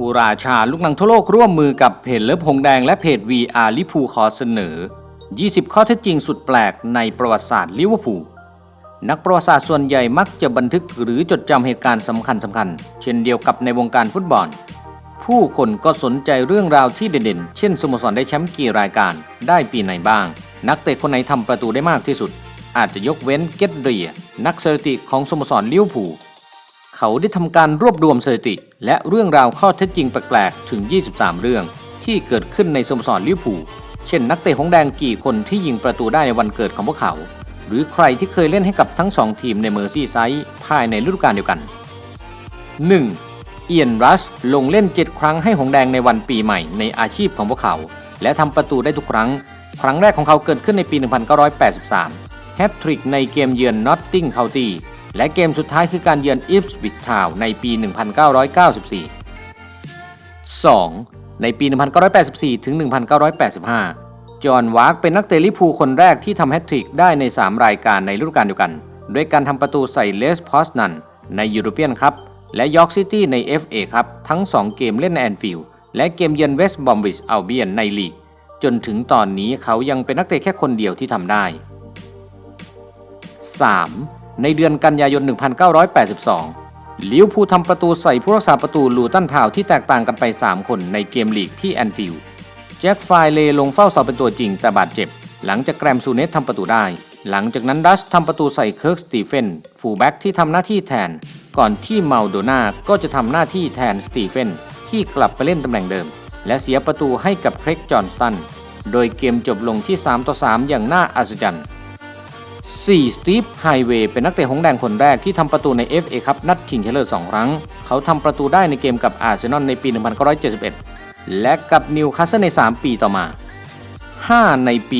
อุราชาลูกหนังทั่วโลกร่วมมือกับเพจเลิฟหงแดงและเพจ VR ลิพูขอเสนอ 20 ข้อเท็จจริงสุดแปลกในประวัติศาสตร์ลิเวอร์พูลนักประวัติศาสตร์ส่วนใหญ่มักจะบันทึกหรือจดจำเหตุการณ์สำคัญสำคัญๆเช่นเดียวกับในวงการฟุตบอล ผู้คนก็สนใจเรื่องราวที่เด่นๆ เช่นสโมสรได้แชมป์กี่รายการ ได้ปีไหนบ้าง นักเตะคนไหนทำประตูได้มากที่สุด อาจจะยกเว้นเกตเรีย นักสถิติของสโมสรลิเวอร์พูล เขาได้ทำการรวบรวมสถิติ และเรื่องราวข้อเท็จจริงแปลกๆ ถึง 23 เรื่องที่เกิดขึ้นในสโมสรลิเวอร์พูลเช่นนักเตะของแดงกี่คนที่ยิงประตูได้ในวันเกิดของพวกเขา หรือใครที่เคยเล่นให้กับทั้งสองทีมในเมอร์ซี่ไซด์ภายในฤดูกาลเดียวกัน 1. เอียนรัชลงเล่น 7 ครั้งให้หงแดงในวันปีใหม่ในอาชีพของพวกเขา และทำประตูได้ทุกครั้ง ครั้งแรกของเขาเกิดขึ้นในปี 1983 แฮตทริกในเกมเยือนนอตติงเคาตี้ และเกมสุดท้ายคือการเยือนอิฟส์บิททาวในปี 1994 2. ในปี 1984 ถึง 1985 จอห์นวาร์กเป็นนักเตะลิพูคนแรกที่ทำแฮตทริกได้ใน 3 รายการในฤดูกาลเดียวกัน ด้วยการทำประตูใส่เลสพอสนันในยูโรเปียนคัพและยอร์กซิตี้ใน FA ครับ ทั้ง 2 เกมเล่นในแอนฟิลด์และเกมเยือนเวสต์บอมบิชอัลเบียนในลีก จนถึงตอนนี้เขายังเป็นนักเตะแค่คนเดียวที่ทำได้ 3. ในเดือนกันยายน 1982 ลิเวพูทำประตูใส่ผู้รักษาประตูลูตันทาวที่แตกต่างกันไป 3 คนในเกมลีกที่แอนฟิลด์แจ็คไฟเลลงเฝ้าเสาเป็นตัวจริงแต่บาดเจ็บ หลังจากแกรมซูเนสทำประตูได้ หลังจากนั้นดัชทำประตูใส่เคิร์กสตีเฟนฟูลแบ็กที่ทำหน้าที่แทน ก่อนที่เมาโดนาก็จะทำหน้าที่แทนสตีเฟนที่กลับไปเล่นตำแหน่งเดิม และเสียประตูให้กับเครกจอห์นสตันโดยเกมจบลงที่ 3 ต่อ 3 อย่างน่าอัศจรรย์ 4. สตีฟไฮเวย์เป็นนักเตะหงแดงคนแรกที่ทำประตูใน FA คัพนัดชิงชนะเลิศ2ครั้ง เขาทำประตูได้ในเกมกับอาร์เซนอลในปี 1971 และกับนิวคาสเซิลใน 3 ปีต่อมา 5 ในปี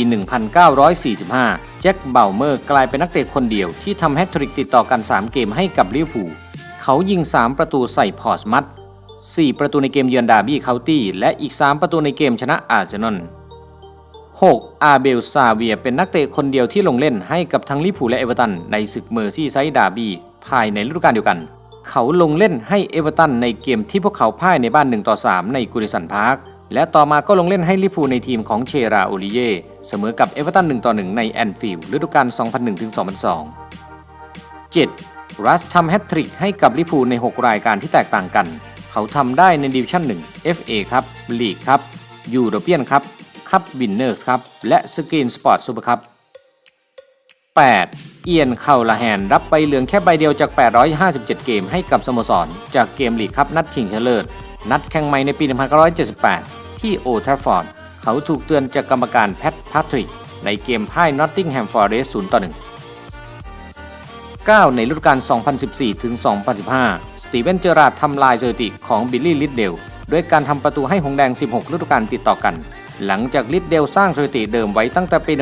1945 แจ็คเบลเมอร์กลายเป็นนักเตะคนเดียวที่ทำแฮตทริกติดต่อกัน 3 เกมให้กับลิเวอร์พูลเขายิง 3 ประตูใส่พอร์สมัต4 ประตูในเกมเยือนดาร์บี้เคาน์ตี้และอีก 3 ประตูในเกมชนะอาร์เซนอล 6. อาเบลซาเวียเป็นนักเตะคนเดียวที่ลงเล่นให้กับทั้งลิเวอร์พูและเอเวอร์ตันในศึกเมอร์ซี่ไซด์ดาร์บี้ภายในฤดูกาลเดียวกัน เขาลงเล่นให้เอเวอร์ตันในเกมที่พวกเขาพ่ายในบ้าน1ต่อ3ในกูริสันพาร์คและต่อมาก็ลงเล่นให้ลิเวอร์พูในทีมของเชราโอลิเย่เสมอกับเอเวอร์ตัน1ต่อ1ในแอนฟิลด์ฤดูกาล2001-2002 7. รัชทำแฮตทริกให้กับลิเวอร์พูใน 6 รายการที่แตกต่างกัน เขาทำได้ในดิวิชั่น 1 FA ครับลีกครับยูโรเปียนครับ คัพวินเนอร์สครับและสกรีนสปอร์ตซูเปอร์คัพ 8. เอียนเคาลาแฮนรับใบเหลืองแค่ใบเดียวจาก 857 เกมให้กับสโมสร จากเกมลีกคัพนัดชิงชนะเลิศนัดแข่งใหม่ในปี 1978 ที่โอทราฟอร์ด เขาถูกเตือนจากกรรมการแพทพาทริก ในเกมพ่ายนอตติงแฮมฟอร์เรสต์0ต่อ1 9 ในฤดูกาล 2014 ถึง 2015 สตีเวนเจอราร์ดทำลายสถิติของบิลลี่ลิดเดลด้วยการทำประตูให้หงแดง 16 ฤดูกาลติดต่อกัน หลังจากลิดเดลสร้างสถิติเดิมไว้ตั้งแต่ปี 1960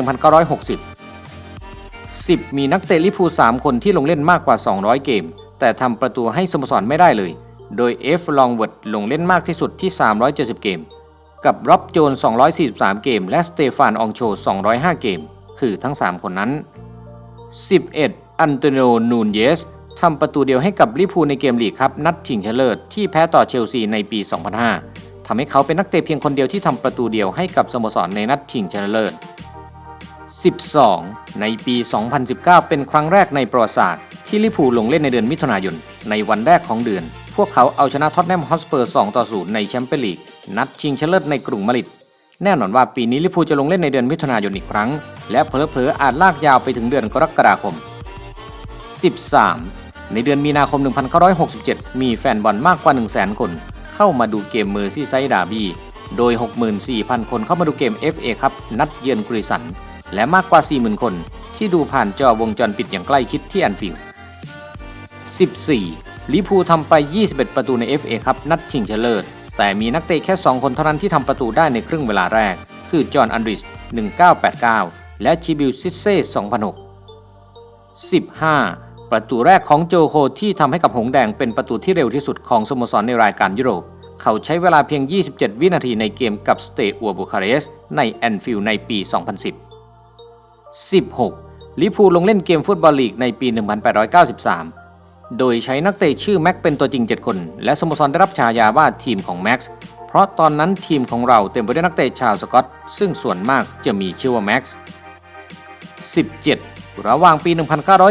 10 มีนักเตะลิพู3คนที่ลงเล่นมากกว่า 200 เกม แต่ทำประตูให้สโมสรไม่ได้เลย โดยเอฟลองเวิร์ดลงเล่นมากที่สุดที่ 370 เกม กับร็อบโจน 243 เกม และสเตฟานอองโช 205 เกม คือทั้ง 3 คนนั้น 11 อันโตนิโอ นูนเยสทำประตูเดียวให้กับลิพูในเกมลีกครับนัดชิงชนะเลิศที่แพ้ต่อเชลซีในปี 2005 ทำให้เขาเป็นนักเตะเพียงคนเดียวที่ทำประตูเดียวให้กับสโมสรในนัดชิงชนะเลิศ 12 ในปี 2019 เป็นครั้งแรกในประวัติศาสตร์ ที่ลิพูลงเล่นในเดือนมิถุนายน ในวันแรกของเดือน พวกเขาเอาชนะท็อตแนมฮอสเปอร์ 2 ต่อ 0 ในแชมเปี้ยนลีก นัดชิงชนะเลิศในกรุงมาดริดแน่นอนว่าปีนี้ลิพูจะลงเล่นในเดือนมิถุนายนอีกครั้ง และเพลอๆอาจลากยาวไปถึงเดือนกรกฎาคม 13 ในเดือนมีนาคม 1967 มีแฟนบอลมากกว่า 100,000 คน เข้ามาดูเกมเมอร์ซี่ไซด์ดาบี โดย 64,000 คนเข้ามาดูเกม FA ครับนัดเยือนกริสัน และมากกว่า 40,000 คน ที่ดูผ่านจอวงจรปิดอย่างใกล้ชิดที่แอนฟิลด์ 14. ลิพูทำไป 21 ประตูใน FA ครับนัดชิงชนะเลิศ แต่มีนักเตะแค่ 2 คนเท่านั้นที่ทำประตูได้ในครึ่งเวลาแรก คือจอห์นอันดริส1989 และชิบิลซิเซ่2006 15. ประตูแรกของโจโคที่ทำให้กับหงแดงเป็นประตูที่เร็วที่สุดของสโมสรในรายการยุโรป เขาใช้เวลาเพียง 27 วินาทีในเกมกับสเตอัวบูคาเรสในแอนฟิลด์ในปี 2010 16. ลิพูลลงเล่นเกมฟุตบอลลีกในปี 1893 โดยใช้นักเตะชื่อแม็กเป็นตัวจริง 7 คน และสโมสรได้รับฉายาว่าทีมของแม็กซ์เพราะตอนนั้นทีมของเราเต็มไปด้วยนักเตะชาวสกอต ซึ่งส่วนมากจะมีชื่อว่าแม็กซ์ 17 ระหว่างปี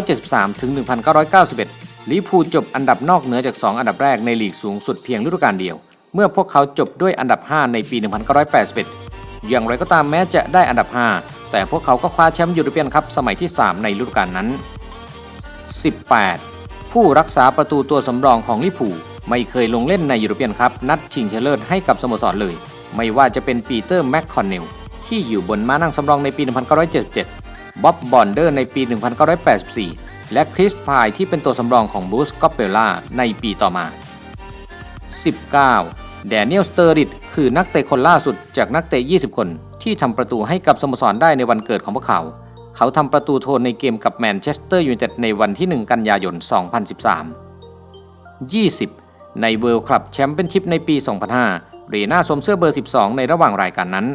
1973 ถึง 1991 ลิเวอร์พูจบอันดับนอกเหนือจาก 2 อันดับแรกในลีกสูงสุดเพียงฤดูกาลเดียว เมื่อพวกเขาจบด้วยอันดับ 5 ในปี 1981 อย่างไรก็ตามแม้จะได้อันดับ 5 แต่พวกเขาก็คว้าแชมป์ยูโรเปียนคัพสมัยที่ 3 ในฤดูกาลนั้น 18 ผู้รักษาประตูตัวสำรองของลิเวอร์พูไม่เคยลงเล่นในยูโรเปียนคัพนัดชิงชนะเลิศให้กับสโมสรเลย ไม่ว่าจะเป็นปีเตอร์แมคคอนเนลที่อยู่บนม้านั่งสำรองในปี 1977 บ๊อบบอนเดอร์ในปี 1984 และคริสพายที่เป็นตัวสำรองของบรูซกอปเปล่าในปีต่อมา 19 แดเนียลสเตอริดคือนักเตะคนล่าสุดจากนักเตะ 20 คน ที่ทำประตูให้กับสโมสรได้ในวันเกิดของพวกเขา เขาทำประตูโทนในเกมกับแมนเชสเตอร์ยูไนเต็ดในวันที่ 1 กันยายน 2013 20 ในเวิลด์คลับแชมเปี้ยนชิพในปี 2005 เรน่าสวมเสื้อเบอร์ 12 ในระหว่างรายการนั้น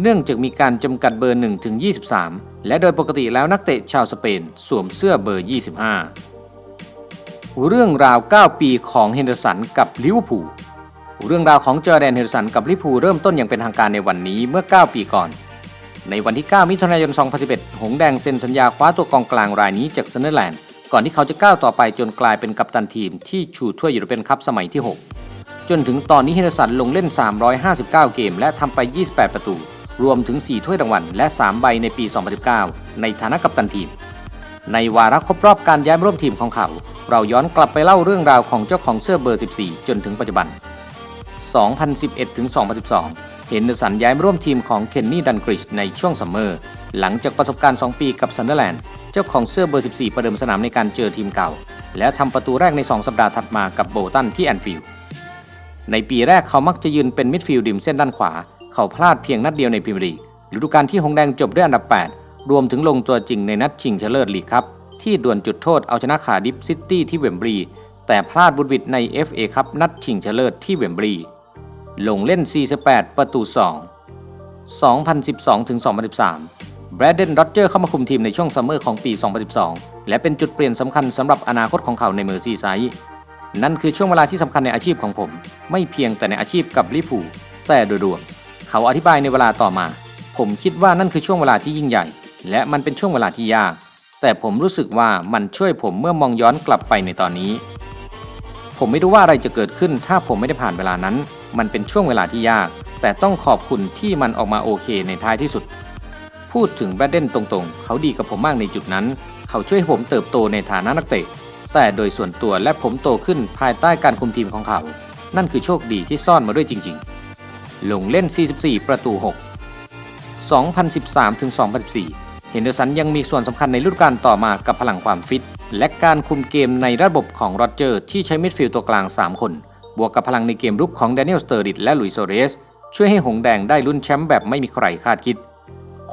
เนื่องจากมีการจำกัดเบอร์1ถึง23 และโดยปกติแล้วนักเตะชาวสเปนสวมเสื้อเบอร์ 25 เรื่องราว 9 ปีของเฮนเดอร์สันกับลิเวอร์พูล เรื่องราวของจอแดนเฮดอร์สันกับลิพูเริ่มต้นอย่างเป็นทางการในวันนี้เมื่อ 9 ปีก่อน ในวันที่ 9 มิถุนายน 2011 หงส์แดงเซ็นสัญญาคว้าตัวกองกลางรายนี้จากเซนเนอร์แลนด์ ก่อนที่เขาจะก้าวต่อไปจนกลายเป็นกัปตันทีมที่ชูถ้วยยูโรเปียนคัพสมัยที่ 6 จนถึงตอนนี้เฮนเดอร์สันลงเล่น 359 เกม และทำไป 28 ประตู รวมถึง 4 ถ้วยรางวัลและ 3 ใบในปี 2019 ในฐานะกัปตันทีม ในวาระครบรอบการย้ายร่วมทีมของเขา เราย้อนกลับไปเล่าเรื่องราวของเจ้าของเสื้อเบอร์ 14 จนถึงปัจจุบัน 2011 ถึง 2012เฮนเดอร์สันย้ายมาร่วมทีมของเคนนี่ดันกริชในช่วงซัมเมอร์ หลังจากประสบการณ์ 2 ปีกับซันเดอร์แลนด์ เจ้าของเสื้อเบอร์ 14 ประเดิมสนามในการเจอทีมเก่า และทำประตูแรกใน 2 สัปดาห์ถัดมากับโบตันที่แอนฟิลด์ ในปีแรกเขามักจะยืนเป็นมิดฟิลด์ริมเส้นด้านขวา เขาพลาดเพียงนัดเดียวในพรีเมียร์ลีกฤดูกาลที่หงแดงจบด้วยอันดับ 8 รวมถึงลงตัวจริงในนัดชิงชนะเลิศลีกครับที่ดวลจุดโทษเอาชนะขาดิฟซิตี้ที่เวมบรี แต่พลาดบุญวิดใน FA ครับนัดชิงชนะเลิศที่เวมบรี ลงเล่น 48 ประตู 2 2012ถึง2013 แบรดเดนโรเจอร์เข้ามาคุมทีมในช่วงซัมเมอร์ของปี 2012 และเป็นจุดเปลี่ยนสำคัญสำหรับอนาคตของเขาในเมอร์ซีไซด์นั่นคือช่วงเวลาที่สำคัญในอาชีพของผม ไม่เพียงแต่ในอาชีพกับลิเวอร์พูแต่โดยรวม เขาอธิบายในเวลาต่อมา ผมคิดว่านั่นคือช่วงเวลาที่ยิ่งใหญ่ และมันเป็นช่วงเวลาที่ยาก แต่ผมรู้สึกว่ามันช่วยผมเมื่อมองย้อนกลับไปในตอนนี้ ผมไม่รู้ว่าอะไรจะเกิดขึ้นถ้าผมไม่ได้ผ่านเวลานั้น มันเป็นช่วงเวลาที่ยาก แต่ต้องขอบคุณที่มันออกมาโอเคในท้ายที่สุด พูดถึงแบรดเดนตรงๆ เขาดีกับผมมากในจุดนั้น เขาช่วยให้ผมเติบโตในฐานะนักเตะ แต่โดยส่วนตัวและผมโตขึ้นภายใต้การคุมทีมของเขา นั่นคือโชคดีที่ซ่อนมาด้วยจริง ๆ ลงเล่น 44 ประตู 6 2013ถึง2014 เฮนเดอร์สันยังมีส่วนสำคัญในฤดูกาลต่อมากับพลังความฟิต และการคุมเกมในระบบของโรเจอร์ที่ใช้มิดฟิลด์ตัวกลาง 3 คน บวกกับพลังในเกมรุกของแดเนียลสเตอริดและลุยส์โซเรส ช่วยให้หงแดงได้ลุ้นแชมป์แบบไม่มีใครคาดคิด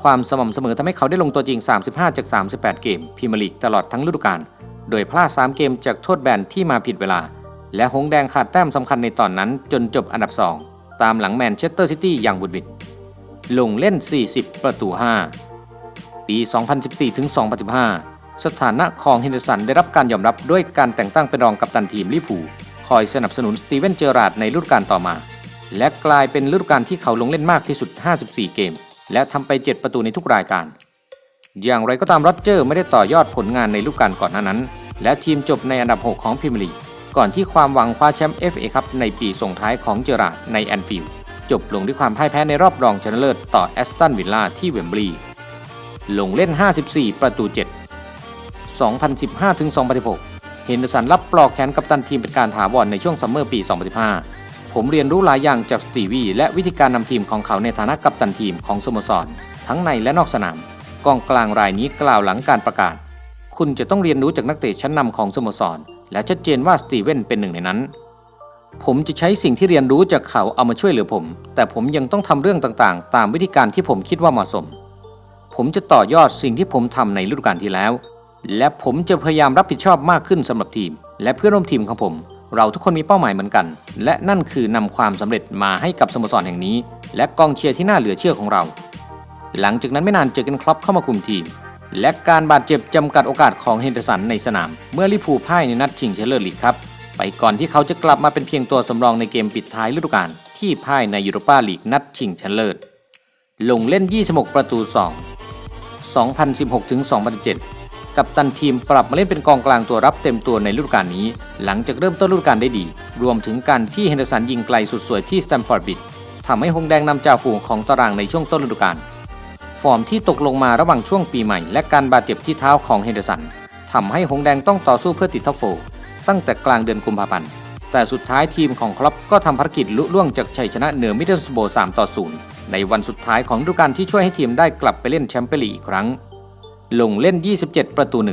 ความสม่ำเสมอทำให้เขาได้ลงตัวจริง 35 จาก 38 เกมพรีเมียร์ลีกตลอดทั้งฤดูกาลโดยพลาด 3 เกมจากโทษแบนที่มาผิดเวลา และหงแดงขาดแต้มสำคัญในตอนนั้นจนจบอันดับ 2 ตามหลังแมนเชสเตอร์ซิตี้อย่างบุดวิดลงเล่น 40 ประตู 5 ปี 2014 ถึง 2015 สถานะของเฮนเดอร์สันได้รับการยอมรับด้วยการแต่งตั้งเป็นรองกัปตันทีมลิเวอร์พูล คอยสนับสนุนสตีเวนเจอราร์ดในฤดูกาลต่อมา และกลายเป็นฤดูกาลที่เขาลงเล่นมากที่สุด 54 เกม และทำไป 7 ประตูในทุกรายการ อย่างไรก็ตามโรเจอร์ไม่ได้ต่อยอดผลงานในฤดูกาลก่อนหน้านั้น และทีมจบในอันดับ 6 ของพรีเมียร์ลีกก่อนที่ความหวังคว้าแชมป์ FA ครับในปีส่งท้ายของเจอราร์ดในแอนฟิลด์จบลงด้วยความพ่ายแพ้ในรอบรองชนะเลิศต่อแอสตันวิลล่าที่เวมบลีย์ลงเล่น 54 ประตู 7 2015-2016 เฮนเดอร์สันรับปลอกแขนกัปตันทีมเป็นการถาวรในช่วงซัมเมอร์ปี 2015 ผมเรียนรู้หลายอย่างจากสตีวีและวิธีการนำทีมของเขาในฐานะกัปตันทีมของสโมสร ทั้งในและนอกสนามกองกลางรายนี้กล่าวหลังการประกาศ คุณจะต้องเรียนรู้จากนักเตะชั้นนำของสโมสร และชัดเจนว่าสตีเวนเป็นหนึ่งในนั้น ผมจะใช้สิ่งที่เรียนรู้จากเขาเอามาช่วยเหลือผม แต่ผมยังต้องทำเรื่องต่างๆ ตามวิธีการที่ผมคิดว่าเหมาะสม ผมจะต่อยอดสิ่งที่ผมทำในฤดูกาลที่แล้ว และผมจะพยายามรับผิดชอบมากขึ้นสำหรับทีม และเพื่อนร่วมทีมของผม เราทุกคนมีเป้าหมายเหมือนกัน และนั่นคือนำความสำเร็จมาให้กับสโมสรแห่งนี้ และกองเชียร์ที่น่าเหลือเชื่อของเรา หลังจากนั้นไม่นานเจอกันครอปเข้ามาคุมทีม และการบาดเจ็บจำกัดโอกาสของเฮนเดอร์สันในสนาม เมื่อลิพูพ่ายในนัดชิงแชมเปี้ยนลีกครับไปก่อนที่เขาจะกลับมาเป็นเพียงตัวสำรองในเกมปิดท้ายฤดูกาลที่พ่ายในยูโรปาลีกนัดชิงชนะเลิศลงเล่น 26 ประตู 2 2016-2017 กับตันทีมปรับมาเล่นเป็นกองกลางตัวรับเต็มตัวในฤดูกาลนี้ หลังจากเริ่มต้นฤดูกาลได้ดี รวมถึงการที่เฮนเดอร์สันยิงไกลสุดสวยที่สแตมฟอร์ดบิดทำให้หงแดงนำจ่าฝูงของตารางในช่วงต้นฤดูกาลฟอร์มที่ตกลงมาระหว่างช่วงปีใหม่ และการบาดเจ็บที่เท้าของเฮนเดอร์สันทำให้หงแดงต้องต่อสู้เพื่อติดท็อปโฟร์ตั้งแต่กลางเดือนกุมภาพันธ์แต่สุดท้ายทีมของครอปก็ทำภารกิจลุล่วงจากชัยชนะเหนือมิดเดิลสโบ3ต่อ0ในวันสุดท้ายของฤดูกาลที่ช่วยให้ทีมได้กลับไปเล่นแชมเปี้ยนลีกอีกครั้ง ลงเล่น 27 ประตู 1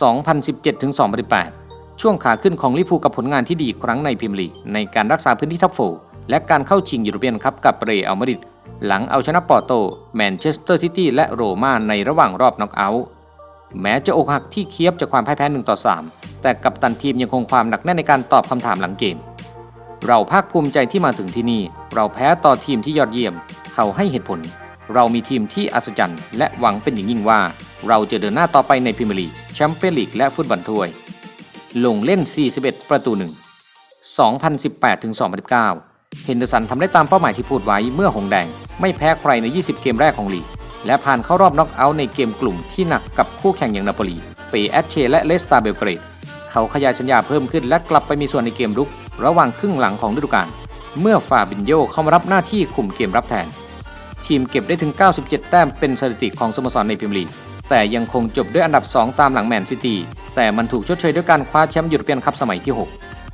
2017-2018 ช่วงขาขึ้นของลิพูกับผลงานที่ดีอีกครั้งในพรีเมียร์ลีในการรักษาพื้นที่ท็อปโฟร์และการเข้าชิงยูโรเปียนคัพกับเรอัลมาดริดหลังเอาชนะปอร์โต แมนเชสเตอร์ซิตี้และโรม่าในระหว่างรอบน็อกเอาท์แม้จะอกหักที่เคียบจากความพ่ายแพ้1ต่อ3 แต่กัปตันทีมยังคงความหนักแน่นในการตอบคำถามหลังเกม เราภาคภูมิใจที่มาถึงที่นี่ เราแพ้ต่อทีมที่ยอดเยี่ยม เขาให้เหตุผล เรามีทีมที่อัศจรรย์ และหวังเป็นอย่างยิ่งว่า เราจะเดินหน้าต่อไปในพรีเมียร์ลีกแชมเปี้ยนลีกและฟุตบอลถ้วย ลงเล่น 41 ประตูหนึ่ง2018-2019 เฮนเดอร์สันทำได้ตามเป้าหมายที่พูดไว้เมื่อหงแดง ไม่แพ้ใครใน 20 เกมแรกของลีก และผ่านเข้ารอบน็อกเอาท์ในเกมกลุ่มที่หนักกับคู่แข่งอย่างนาโปลี เปแอตเชและเลสตาเบลเกรด เขาขยายสัญญาเพิ่มขึ้นและกลับไปมีส่วนในเกมรุก ระหว่างครึ่งหลังของฤดูกาล เมื่อฟาบินโยเข้ามารับหน้าที่คุมเกมรับแทน ทีมเก็บได้ถึง 97 แต้มเป็นสถิติของสโมสรในพรีเมียร์ลีก แต่ยังคงจบด้วยอันดับ 2 ตามหลังแมนซิตี้ แต่มันถูกชดเชยด้วยการคว้าแชมป์ยูโรเปียนคัพสมัยที่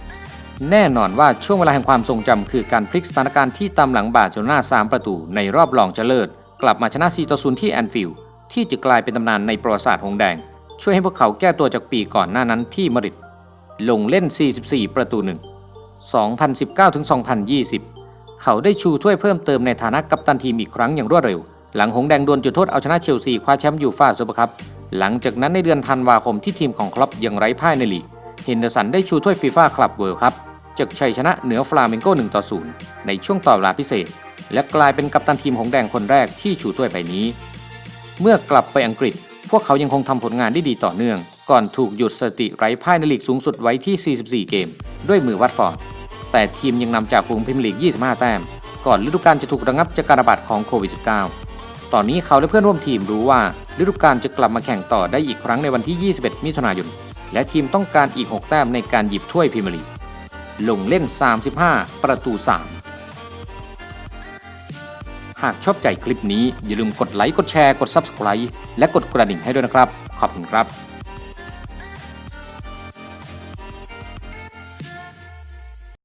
6 แน่นอนว่าช่วงเวลาแห่งความทรงจำคือการพลิกสถานการณ์ที่ตามหลังบาร์เซโลนา3 ประตูในรอบรองชนะเลิศ กลับมาชนะ4ต่อ0ที่แอนฟิลด์ที่จะกลายเป็นตำนานในประวัติศาสตร์หงแดง ช่วยให้พวกเขาแก้ตัวจากปีก่อนหน้านั้นที่มาริดลงเล่น 44 ประตูหนึ่ง2019-2020 เขาได้ชูถ้วยเพิ่มเติมในฐานะกัปตันทีมอีกครั้งอย่างรวดเร็ว หลังหงแดงดวลจุดโทษเอาชนะเชลซีคว้าแชมป์ยูฟ่าซูเปอร์คัพหลังจากนั้นในเดือนธันวาคมที่ทีมของครอปยังไร้พ่ายในลีกเฮนเดอร์สันได้ชูถ้วยฟีฟ่าคลับเวิลด์คัพจากชัยชนะเหนือฟลาเมงโก1ต่อ0ในช่วงต่อเวลาพิเศษ และกลายเป็นกัปตันทีมหงแดงคนแรกที่ชูถ้วยใบนี้ เมื่อกลับไปอังกฤษ พวกเขายังคงทำผลงานได้ดีต่อเนื่อง ก่อนถูกหยุดสถิติไร้พ่ายในลีกสูงสุดไว้ที่ 44 เกม ด้วยมือวัตฟอร์ด แต่ทีมยังนำจากฝูงพรีเมียร์ลีก 25 แต้ม ก่อนฤดูกาลจะถูกระงับจากการระบาดของโควิด -19 ตอนนี้เขาและเพื่อนร่วมทีมรู้ว่าฤดูกาลจะกลับมาแข่งต่อได้อีกครั้งในวันที่ 21 มิถุนายน และทีมต้องการอีก 6 แต้มในการหยิบถ้วยพรีเมียร์ลีก ลงเล่น 35 ประตู 3 หากชอบใจคลิปนี้อย่าลืมกดไลค์ กดแชร์ กด Subscribe และกดกระดิ่งให้ด้วยนะครับ ขอบคุณครับ